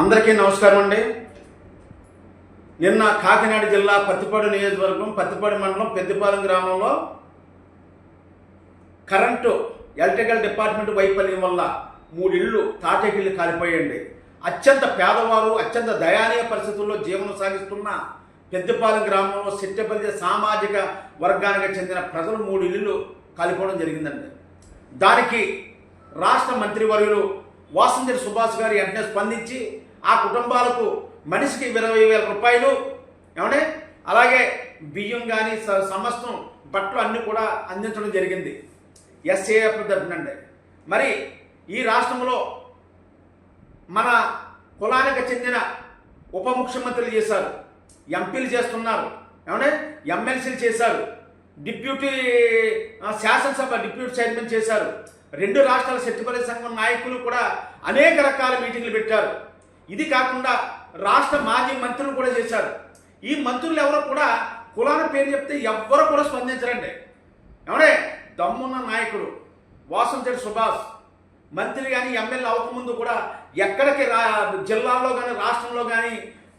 అందరికీ నమస్కారం అండి. నిన్న కాకినాడ జిల్లా పత్తిపాడు నియోజకవర్గం పత్తిపాడు మండలం పెద్దపాలెం గ్రామంలో కరెంటు ఎలక్ట్రికల్ డిపార్ట్మెంట్ వైఫల్యం వల్ల మూడు ఇళ్ళు తాటేకిళ్ళు కాలిపోయండి అత్యంత పేదవారు అత్యంత దయానీయ పరిస్థితుల్లో జీవనం సాగిస్తున్న పెద్దపాలెం గ్రామంలో సిట్టపల్లి సామాజిక వర్గానికి చెందిన ప్రజలు మూడు ఇళ్ళు కాలిపోవడం జరిగిందండి. దానికి రాష్ట్ర మంత్రివర్యులు వాసంతి సుభాష్ గారు వెంటనే స్పందించి ఆ కుటుంబాలకు మనిషికి ఇరవై వేల రూపాయలు ఏమంటే అలాగే బియ్యం కానీ సమస్తం బట్టలు అన్నీ కూడా అందించడం జరిగింది. ఎస్ఏఎఫ్ తరఫునండి. మరి ఈ రాష్ట్రంలో మన కులానికి చెందిన ఉప ముఖ్యమంత్రులు చేశారు. ఎంపీలు చేస్తున్నారు. ఏమంటే ఎమ్మెల్సీలు చేశారు. డిప్యూటీ శాసనసభ డిప్యూటీ చైర్మన్ చేశారు. రెండు రాష్ట్రాల శక్తిపరి సంఘం నాయకులు కూడా అనేక రకాల మీటింగ్లు పెట్టారు. ఇది కాకుండా రాష్ట్ర మాజీ మంత్రులు కూడా చేశారు. ఈ మంత్రులు ఎవరు కూడా కులాల పేరు చెప్తే ఎవ్వరు కూడా స్పందించరండి. ఏమంటే దమ్మున్న నాయకుడు వాసంచెడి సుభాష్ మంత్రి కానీ ఎమ్మెల్యే అవ్వకముందు కూడా ఎక్కడికి రా జిల్లాలో కానీ రాష్ట్రంలో కానీ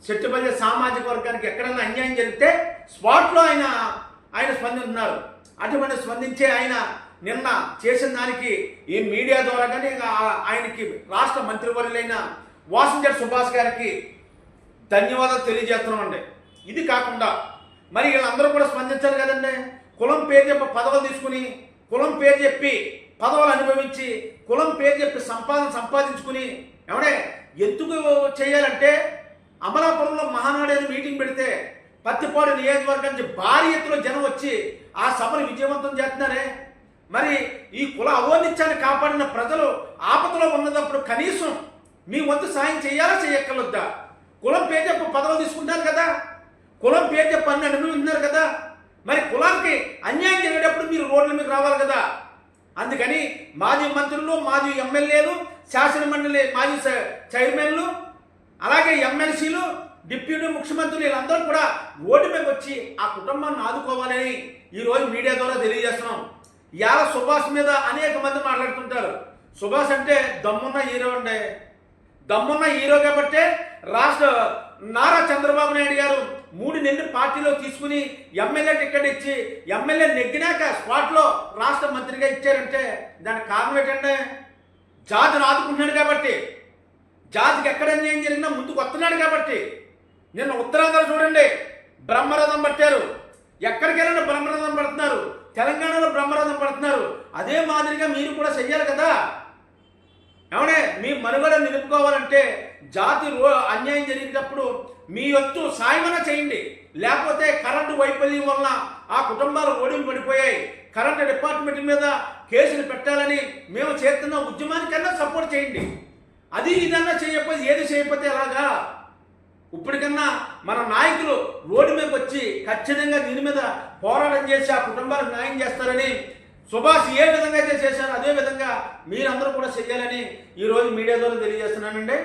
చెట్టుపల్లి సామాజిక వర్గానికి ఎక్కడైనా అన్యాయం జరిగితే స్పాట్లో ఆయన ఆయన స్పందిస్తున్నారు అటువంటి స్పందించే ఆయన నిన్న చేసిన దానికి ఈ మీడియా ద్వారా కానీ ఆయనకి రాష్ట్ర మంత్రివర్యులైన వాసంజర్ సుభాష్ గారికి ధన్యవాదాలు తెలియజేస్తున్నామండి. ఇది కాకుండా మరి వీళ్ళందరూ కూడా స్పందించారు కదండి. కులం పేరు చెప్పి పదవులు తీసుకుని కులం పేరు చెప్పి పదవులు అనుభవించి కులం పేరు చెప్పి సంపాదన సంపాదించుకుని ఏమంటే ఎందుకు చేయాలంటే అమలాపురంలో మహానాడు మీటింగ్ పెడితే పత్తిపాడు నియోజకవర్గం నుంచి భారీ ఎత్తులో జనం వచ్చి ఆ సభను విజయవంతం చేస్తున్నారే. మరి ఈ కుల అవోనిత్యాన్ని కాపాడిన ప్రజలు ఆపదలో ఉన్నదప్పుడు కనీసం మీ వంతు సాయం చేయాలా చేయక్కర్లొద్దా? కులం పేజప్పు పదవులు తీసుకుంటారు కదా? కులం పేరు అన్ని అనుభవిస్తున్నారు కదా? మరి కులానికి అన్యాయం జరిగేటప్పుడు మీరు రోడ్ల మీద రావాలి కదా? అందుకని మాజీ మంత్రులు మాజీ ఎమ్మెల్యేలు శాసనమండలి మాజీ చైర్మన్లు అలాగే ఎమ్మెల్సీలు డిప్యూటీ ముఖ్యమంత్రులు వీళ్ళందరూ కూడా ఓటు మీద వచ్చి ఆ కుటుంబాన్ని ఆదుకోవాలని ఈరోజు మీడియా ద్వారా తెలియజేస్తున్నాం. ఇవాళ సుభాష్ మీద అనేక మంది మాట్లాడుతుంటారు. సుభాష్ అంటే దమ్మున్న హీరో ఉండే దమ్మున్న హీరో కాబట్టే రాష్ట్ర నారా చంద్రబాబు నాయుడు గారు మూడు నెలలు పార్టీలో తీసుకుని ఎమ్మెల్యే టికెట్ ఇచ్చి ఎమ్మెల్యే నెగ్గినాక స్పాట్లో రాష్ట్ర మంత్రిగా ఇచ్చారంటే దానికి కారణం ఏంటంటే జాతిని ఆదుకుంటున్నాడు కాబట్టి జాతికి ఎక్కడ ఏం జరిగినా ముందుకు వస్తున్నాడు కాబట్టి. నిన్న ఉత్తరాంధ్ర చూడండి బ్రహ్మరథం పట్టారు. ఎక్కడికి వెళ్ళినా బ్రహ్మరథం పడుతున్నారు. తెలంగాణలో బ్రహ్మరథం పడుతున్నారు. అదే మాదిరిగా మీరు కూడా చెయ్యాలి కదా. ఏమనే? మీ మనుగడ నిలుపుకోవాలంటే జాతి రో అన్యాయం జరిగినప్పుడు మీ వత్తు సాయమన చేయండి. లేకపోతే కరెంటు వైఫల్యం వలన ఆ కుటుంబాలు ఓడికి పడిపోయాయి. కరెంటు డిపార్ట్మెంట్ మీద కేసులు పెట్టాలని మేము చేస్తున్న ఉద్యమానికన్నా సపోర్ట్ చేయండి. అది ఇదన్నా చేయకపోతే ఏది చేయకపోతే ఎలాగా? ఇప్పటికన్నా మన నాయకులు రోడ్డు మీదకి వచ్చి ఖచ్చితంగా దీని మీద పోరాటం చేసి ఆ కుటుంబాలకు న్యాయం చేస్తారని సుభాష్ ఏ విధంగా అయితే చేశారో అదే విధంగా మీరందరూ కూడా చెయ్యాలని ఈరోజు మీడియా ద్వారా తెలియజేస్తున్నానండి.